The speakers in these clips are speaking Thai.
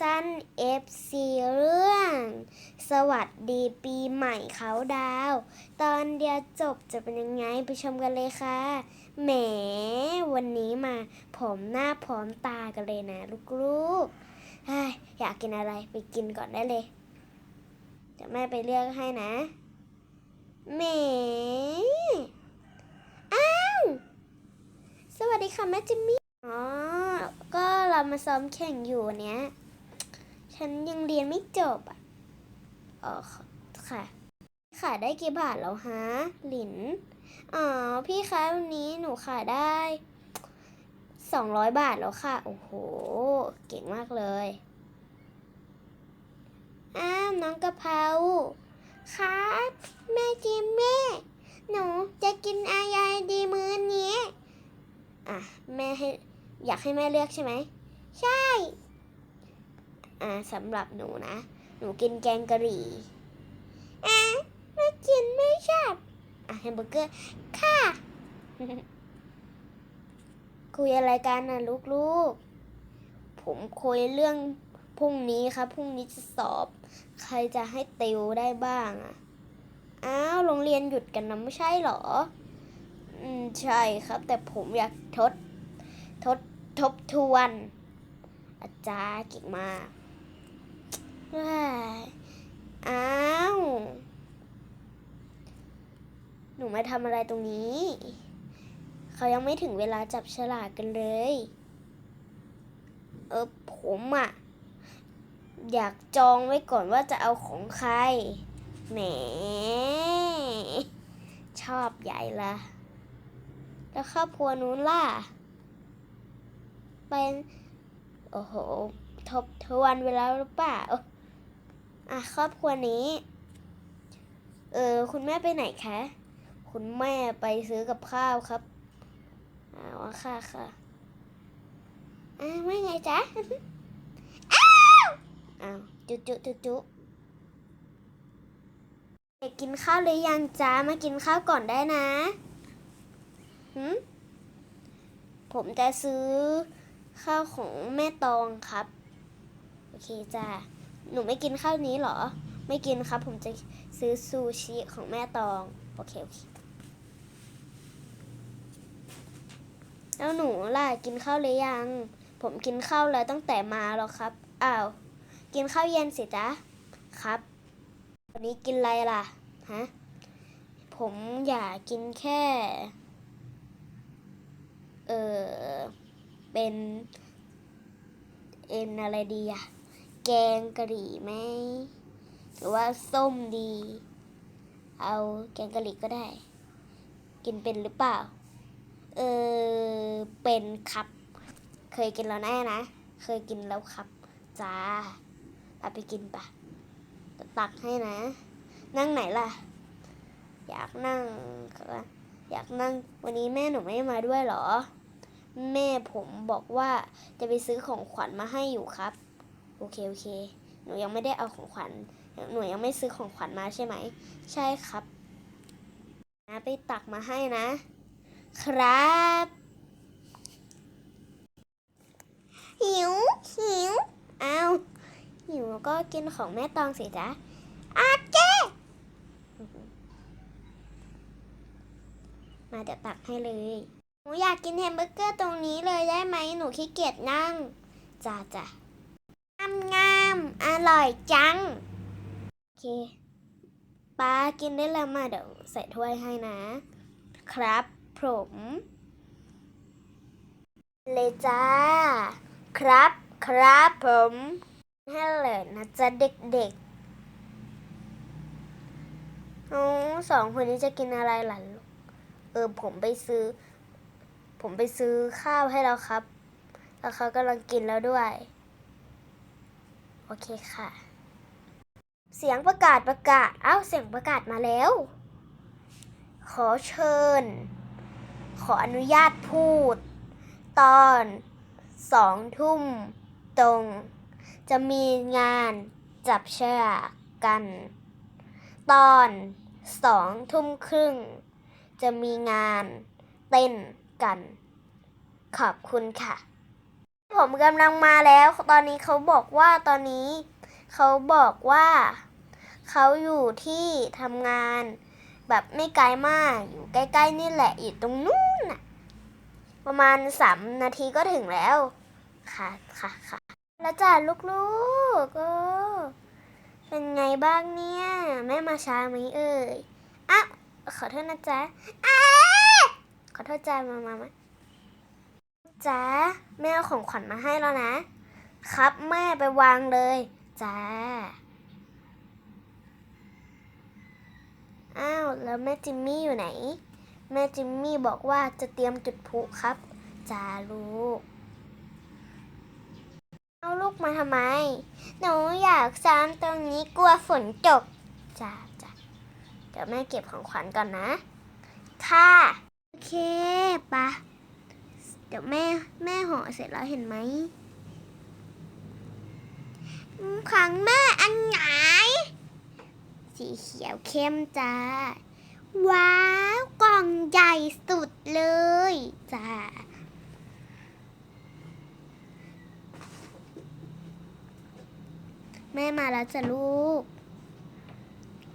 สั้น FC เรื่อง สวัสดีปีใหม่เขาดาว ตอนเดียวจบจะเป็นยังไงไปชมกันเลยค่ะ แหม วันนี้มาผมหน้าพร้อมตากันเลยนะลูกๆอยากกินอะไรไปกินก่อนได้เลยเดี๋ยวแม่ไปเลือกให้นะ แหม อ้าว สวัสดีค่ะแม่จิมมี่อ๋อก็เรามาซ้อมแข่งอยู่เนี้ย ฉันยังเรียนไม่จบอะอ๋อค่ะ ขายได้กี่บาทแล้วฮะ หลิน อ๋อ พี่คะวันนี้หนูขายได้สองร้อยบาทแล้วค่ะ โอ้โห เก่งมากเลย อ้าว น้องกะเพราครับแม่จิมแม่ หนูจะกินอะไรดีมื้อนี้ อะ แม่ให้ อยากให้แม่เลือกใช่ไหม ใช่ อ่าสำหรับหนูนะ หนูกินแกงกะหรี่อะไม่กินไม่ชอบอะแฮมเบอร์เกอร์ค่ะ คุยอะไรกันนะลูกๆ ผมคุยเรื่องพรุ่งนี้ครับพรุ่งนี้จะสอบ ใครจะให้ติวได้บ้างอะอ้าวโรงเรียนหยุดกันนะไม่ใช่เหรอ อืมใช่ครับ แต่ผมอยากทด ทดทบทวน อาจารย์เก่งมาก ว้ายอ้าว หนูมาทำอะไรตรงนี้ เขายังไม่ถึงเวลาจับฉลากกันเลย เออผมอะอยากจองไว้ก่อนว่าจะเอาของใคร แหม ชอบใหญ่ละแล้วครอบครัวนู้นล่ะ เป็น โอ้โห ทบทวนเวลาหรือเปล่า อะครอบครัวนี้ เออคุณแม่ไปไหนคะ คุณแม่ไปซื้อกับข้าวครับอ่าว่าค่ะค่ะอ่าไม่ไงจ๊ะอ้าวอ้าวจุจุจุจุเด็กกินข้าวหรือยังจ๊ะมากินข้าวก่อนได้นะหืมผมจะซื้อข้าวของแม่ตองครับ โอเคจ้า หนูไม่กินข้าวนี้เหรอ ไม่กินครับ ผมจะซื้อซูชิของแม่ตอง โอเคโอเค แล้วหนูล่ะกินข้าวหรือยัง ผมกินข้าวแล้วตั้งแต่มาแล้วครับ อ้าว กินข้าวเย็นสิจ๊ะ ครับ วันนี้กินอะไรล่ะ ฮะ ผมอยากกินแค่ เออเป็น เอ็นอะไรดีอะ แกงกะหรี่ไหมหรือว่าส้มดี เอาแกงกะหรี่ก็ได้ กินเป็นหรือเปล่า เออเป็นครับ เคยกินแล้วแน่นะ เคยกินแล้วครับจ้าเอาไปกินปะตักให้นะ นั่งไหนล่ะ อยากนั่งอยากนั่งวันนี้แม่หนูไม่มาด้วยหรอ แม่ผมบอกว่าจะไปซื้อของขวัญมาให้อยู่ครับ โอเค โอเค หนูยังไม่ได้เอาของขวัญ หนูยังไม่ซื้อของขวัญมาใช่ไหม ใช่ครับ นะไปตักมาให้นะ ครับ หิว หิว อ้าว หิวก็กินของแม่ตองสิจ๊ะอาเจมาเดี๋ยวตักให้เลย หนูอยากกินแฮมเบอร์เกอร์ตรงนี้เลยได้ไหม หนูขี้เกียจนั่งจ้าจ้ะามงามอร่อยจัง โอเคป้ากินได้แล้วมาเดี๋ยวใส่ถ้วยให้นะ ครับผมเลยจ้า ครับครับผมให้เลยนะจ๊ะเด็กๆอ๋อสองคนนี้จะกินอะไรหล่ะลูกเออผมไปซื้อ ผมไปซื้อข้าวให้แล้วครับ แล้วเขากำลังกินแล้วด้วย เคค่ะ เสียงประกาศประกาศ เอ้าเสียงประกาศมาแล้ว ขอเชิญ ขออนุญาตพูด ตอนสองทุ่มตรง จะมีงานจับฉลากกัน ตอนสองทุ่มครึ่ง จะมีงานเต้นกัน ขอบคุณค่ะ ผมกำลังมาแล้ว ตอนนี้เขาบอกว่าตอนนี้ เขาบอกว่าเขาอยู่ที่ทำงาน แบบไม่ไกลมากอยู่ใกล้ๆนี่แหละอยู่ตรงนู้นน่ะประมาณสามนาทีก็ถึงแล้ว ค่ะค่ะค่ะแล้วจ้าลูกๆก็เป็นไงบ้างเนี่ยแม่มาช้าไหมเอ่ยอะขอโทษนะจ๊ะอ้าขอโทษจ้ามามามา จ้าแม่เอาของขวัญมาให้แล้วนะ ครับแม่ไปวางเลยจ้าอ้าวแล้วแม่จิมมี่อยู่ไหน แม่จิมมี่บอกว่าจะเตรียมจุดพลุครับจ้าลูก เอาลูกมาทำไม หนูอยากซ้ำตรงนี้กลัวฝนตกจ้าจ้าเดี๋ยวแม่เก็บของขวัญก่อนนะ ค่ะ โอเคปะ ดี๋ยวแม่แม่ห่อเสร็จแล้วเห็นไหมของแม่อันไหน สีเขียวเข้มจ้า ว้าว กล่องใหญ่สุดเลยจ้าแม่มาแล้วจ้ะลูก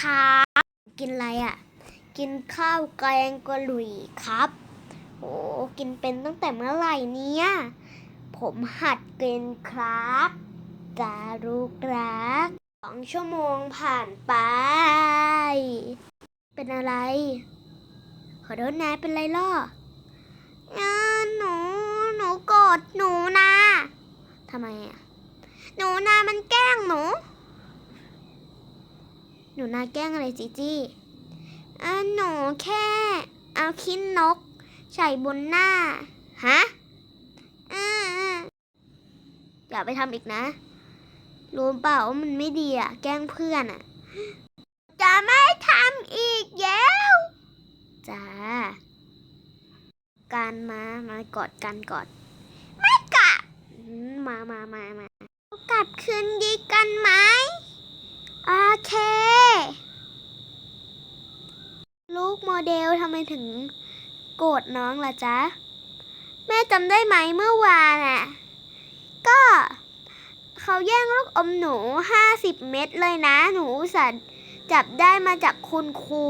ครับกินอะไรอะ กินข้าวแกงกะหรี่ครับ โอ้กินเป็นตั้งแต่เมื่อไหร่เนี่ย ผมหัดกินครับจาลูกรักสองชั่วโมงผ่านไป เป็นอะไร ขอโทษนะเป็นไรล่อหนู หนูโกรธหนูนะทำไมอะ หนูนามันแกล้งหนู หนูนาแกล้งอะไรจีจี้อะหนูแค่ เอาขี้นก ใส่บนหน้า ฮะอ่าอย่าไปทำอีกนะรู้เปล่าว่ามันไม่ดีอะ แกล้งเพื่อนอะ จะไม่ทำอีกแล้วจ้า การมา มากอดกันกอด ไม่กะอืมมามามามา กลับคืนดีกันไหม โอเค ลูกโมเดลทำไมถึง โกรธน้องล่ะจ๊ะ แม่จำได้ไหมเมื่อวานอะ ก็เขาแย่งลูกอมหนูห้าสิบเม็ดเลยนะ หนูสัตว์จับได้มาจากคุณครู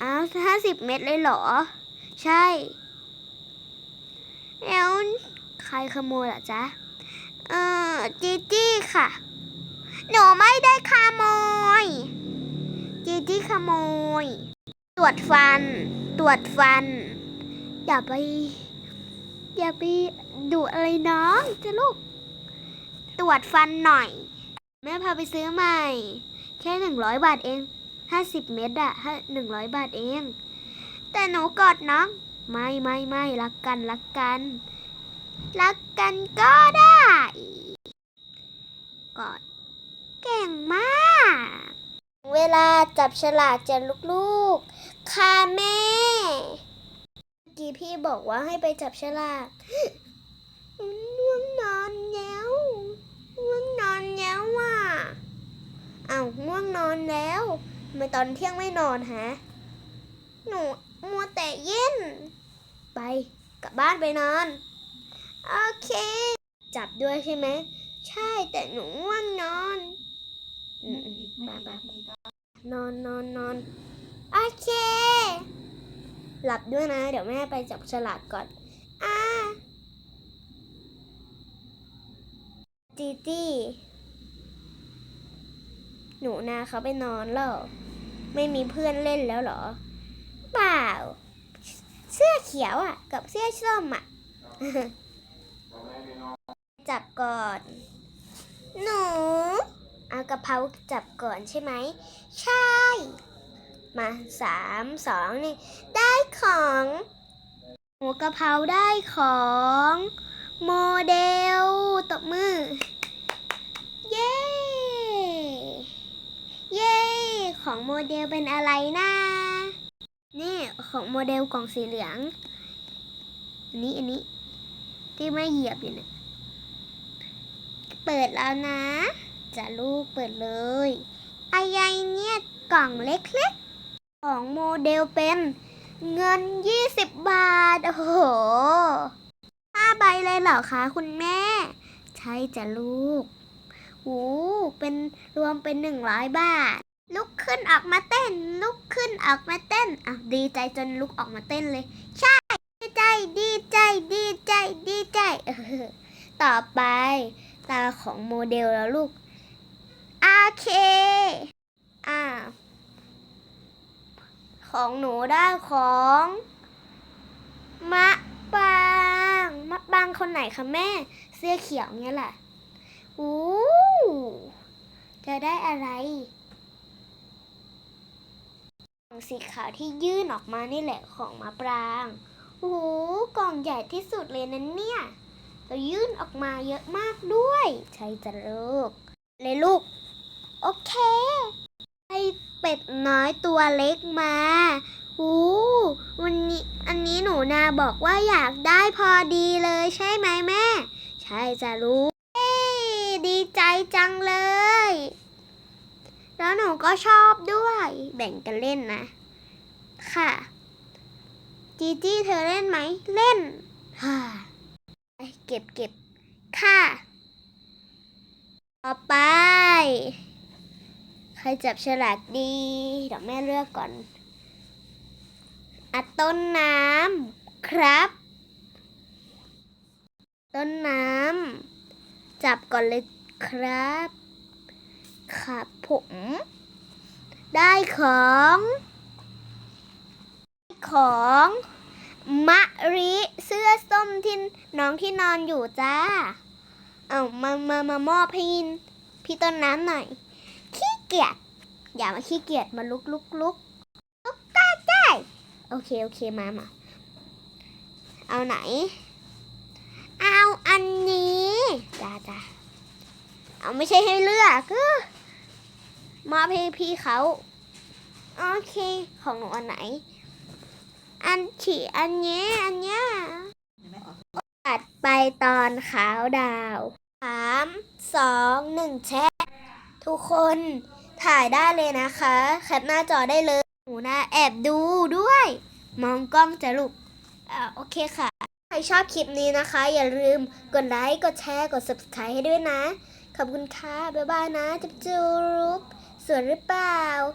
อ้าวห้าสิบเม็ดเลยเหรอ ใช่ แล้วใครขโมยล่ะจ๊ะ เออจีจี้ค่ะ หนูไม่ได้ขโมยจีจี้ขโมย รวจฟัน ตรวจฟัน อย่าไป อย่าไปดูอะไรน้องจะลูก ตรวจฟันหน่อย แม่พาไปซื้อใหม่ แค่หนึ่งร้อยบาทเองห้าสิบเม็ดอะห้าหนึ่งร้อยบาทเอง แต่หนูกอดน้อง ไม่ไม่ไม่รักกันรักกัน รักกันก็ได้ กอด เก่งมาก เวลาจับฉลากจะลูกๆ ค่ะแม่ เมื่อกี้พี่บอกว่าให้ไปจับฉลากง่วงนอนแล้วง่วงนอนแล้วว่ะอ้าวง่วงนอนแล้วทำไมตอนเที่ยงไม่นอนฮะ หนูมัวแต่เย็น ไปกลับบ้านไปนอน โอเค จับด้วยใช่ไหม ใช่แต่หนูว่านนอน อืมๆไปๆนอนนอนนอน โอเค หลับด้วยนะ เดี๋ยวแม่ไปจับฉลากก่อน อ่าจีจี้หนูนาเขาไปนอนแล้วไม่มีเพื่อนเล่นแล้วเหรอ เปล่า เสื้อเขียวอะ กับเสื้อส้มอะ จับก่อน หนู เอากระเพราจับก่อนใช่ไหม ใช่ มาสามสองหนึ่งได้ของหมูกระเพราได้ของ โมเดลตบมือ เย้ เย้ ของโมเดลเป็นอะไรนะนี่ของโมเดลกล่องสีเหลืองอันนี้อันนี้ที่ไม่เหยียบอยู่เนี่ยเปิดแล้วนะ จะลูกเปิดเลยอะไรเนี่ยกล่องเล็กๆ ของโมเดลเป็นเงิน 20 บาท โอ้โห5ใบเลยเหรอคะคุณแม่ ใช่จ้ะลูกหูเป็นรวมเป็นหนึ่งร้อยบาท ลุกขึ้นออกมาเต้น ลุกขึ้นออกมาเต้นอะดีใจจนลุกออกมาเต้นเลย ใช่ ดีใจ ดีใจ ดีใจ ดีใจเออต่อไปตาของโมเดลแล้วลูก โอเค อ่า ของหนูได้ของมะปางมะปางคนไหนคะแม่ เสื้อเขียวเนี่ยแหละอู้จะได้อะไรกล่องสีขาวที่ยื่นออกมานี่แหละของมะปรางโอ้โหกล่องใหญ่ที่สุดเลยนั้นเนี่ยเรายื่นออกมาเยอะมากด้วย ใช่จ้ะลูก เลยลูก โอเค เป็ดน้อยตัวเล็กมาอู้วันนี้อันนี้หนูนาบอกว่าอยากได้พอดีเลยใช่ไหมแม่ ใช่จะลูกเอ้ดีใจจังเลย แล้วหนูก็ชอบด้วย แบ่งกันเล่นนะ ค่ะ จีจี้เธอเล่นไหม เล่นฮ่าเก็บเก็บค่ะ ต่อไป ใครจับฉลากดีเดี๋ยวแม่เลือกก่อนอะต้นน้ำครับ ต้นน้ำจับก่อนเลยครับ ครับผม ได้ของ ของมะริเสื้อส้มที่น้องที่นอนอยู่จ้า เอามามามามอบให้พี่ต้นน้ำหน่อย เกียจอย่ามาขี้เกียจมาลุกลุกลุกลุกได้ได้โอเคโอเคมามาเอาไหน เอาอันนี้จ้าจ้าเอาไม่ใช่ให้เลือกเออมอบให้พี่เขาโอเคของหนูอันไหน อันฉี่อันเนี้ยอันเนี้ยตัดไปตอนขาวดาวสามสองหนึ่งแชะทุกคน ถ่ายได้เลยนะคะ แคปหน้าจอได้เลย หนูนะแอบดูด้วย มองกล้องจะลูกอ่าโอเคค่ะ ใครชอบคลิปนี้นะคะ อย่าลืมกดไลค์ กดแชร์ กด subscribe ให้ด้วยนะ ขอบคุณค่ะ บ๊ายบายนะ จุ๊บจุ๊บสวยหรือเปล่า